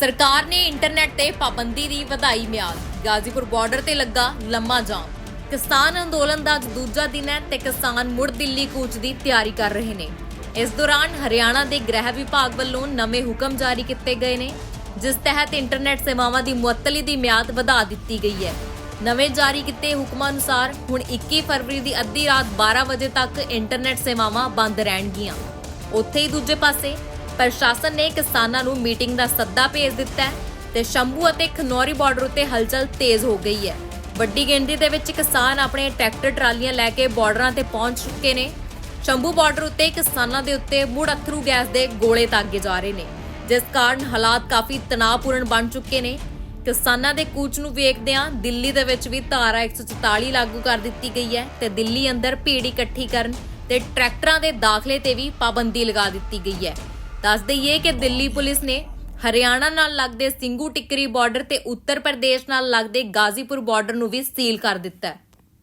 ਸਰਕਾਰ ਨੇ ਇੰਟਰਨੈਟ ਤੇ ਪਾਬੰਦੀ ਦੀ ਵਧਾਈ ਮਿਆਦ। ਗਾਜ਼ੀਪੁਰ ਬਾਰਡਰ ਤੇ ਲੱਗਾ ਲੰਮਾ ਜਾਮ। ਕਿਸਾਨ ਅੰਦੋਲਨ ਦਾ ਅੱਜ ਦੂਜਾ ਦਿਨ ਹੈ ਤੇ ਕਿਸਾਨ ਮੁੜ ਦਿੱਲੀ ਕੂਚ ਦੀ ਤਿਆਰੀ ਕਰ ਰਹੇ ਨੇ। ਇਸ ਦੌਰਾਨ ਹਰਿਆਣਾ ਦੇ ਗ੍ਰਹਿ ਵਿਭਾਗ ਵੱਲੋਂ ਨਵੇਂ ਹੁਕਮ ਜਾਰੀ ਕੀਤੇ ਗਏ ਨੇ, ਜਿਸ ਤਹਿਤ ਇੰਟਰਨੈਟ ਸੇਵਾਵਾਂ ਦੀ ਮੁਅੱਤਲੀ ਦੀ ਮਿਆਦ ਵਧਾ ਦਿੱਤੀ ਗਈ ਹੈ। ਨਵੇਂ ਜਾਰੀ ਕੀਤੇ ਹੁਕਮਾਂ ਅਨੁਸਾਰ ਹੁਣ 21 ਫਰਵਰੀ ਦੀ ਅੱਧੀ ਰਾਤ 12 ਵਜੇ ਤੱਕ ਇੰਟਰਨੈਟ ਸੇਵਾਵਾਂ ਬੰਦ ਰਹਿਣਗੀਆਂ। ਉੱਥੇ ਹੀ ਦੂਜੇ ਪਾਸੇ ਪ੍ਰਸ਼ਾਸਨ ਨੇ ਕਿਸਾਨਾਂ ਨੂੰ ਮੀਟਿੰਗ ਦਾ ਸੱਦਾ ਭੇਜ ਦਿੱਤਾ ਹੈ ਤੇ ਸ਼ੰਭੂ ਅਤੇ ਖਨੌਰੀ ਬਾਰਡਰ ਉੱਤੇ ਹਲਚਲ ਤੇਜ਼ ਹੋ ਗਈ ਹੈ। ਵੱਡੀ ਗਿਣਤੀ ਦੇ ਵਿੱਚ ਕਿਸਾਨ ਆਪਣੇ ਟਰੈਕਟਰ, ਟਰਾਲੀਆਂ ਲੈ ਕੇ ਬਾਰਡਰਾਂ ਤੇ ਪਹੁੰਚ ਚੁੱਕੇ ਨੇ। ਸ਼ੰਭੂ ਬਾਰਡਰ ਉੱਤੇ ਕਿਸਾਨਾਂ ਦੇ ਉੱਤੇ ਮੁੜ ਅਥਰੂ ਗੈਸ ਦੇ ਗੋਲੇ ਤਾਗੇ ਜਾ ਰਹੇ ਨੇ, ਜਿਸ ਕਾਰਨ ਹਾਲਾਤ ਕਾਫੀ ਤਣਾਅਪੂਰਨ ਬਣ ਚੁੱਕੇ ਨੇ। ਕਿਸਾਨਾਂ ਦੇ ਕੂਚ ਨੂੰ ਵੇਖਦਿਆਂ ਦਿੱਲੀ ਦੇ ਵਿੱਚ ਵੀ ਧਾਰਾ 144 ਲਾਗੂ ਕਰ ਦਿੱਤੀ ਗਈ ਹੈ ਤੇ ਦਿੱਲੀ ਅੰਦਰ ਭੀੜ ਇਕੱਠੀ ਕਰਨ ਤੇ ਟਰੈਕਟਰਾਂ ਦੇ ਦਾਖਲੇ ਤੇ ਵੀ ਪਾਬੰਦੀ ਲਗਾ ਦਿੱਤੀ ਗਈ ਹੈ। ਦੱਸ ਦਈਏ ਕਿ ਦਿੱਲੀ ਪੁਲਿਸ ਨੇ ਹਰਿਆਣਾ ਨਾਲ ਲੱਗਦੇ ਸਿੰਘੂ ਟਿੱਕਰੀ ਬਾਰਡਰ ਤੇ ਉੱਤਰ ਪ੍ਰਦੇਸ਼ ਨਾਲ ਲੱਗਦੇ ਗਾਜ਼ੀਪੁਰ ਬਾਰਡਰ ਨੂੰ ਵੀ ਸੀਲ ਕਰ ਦਿੱਤਾ ਹੈ।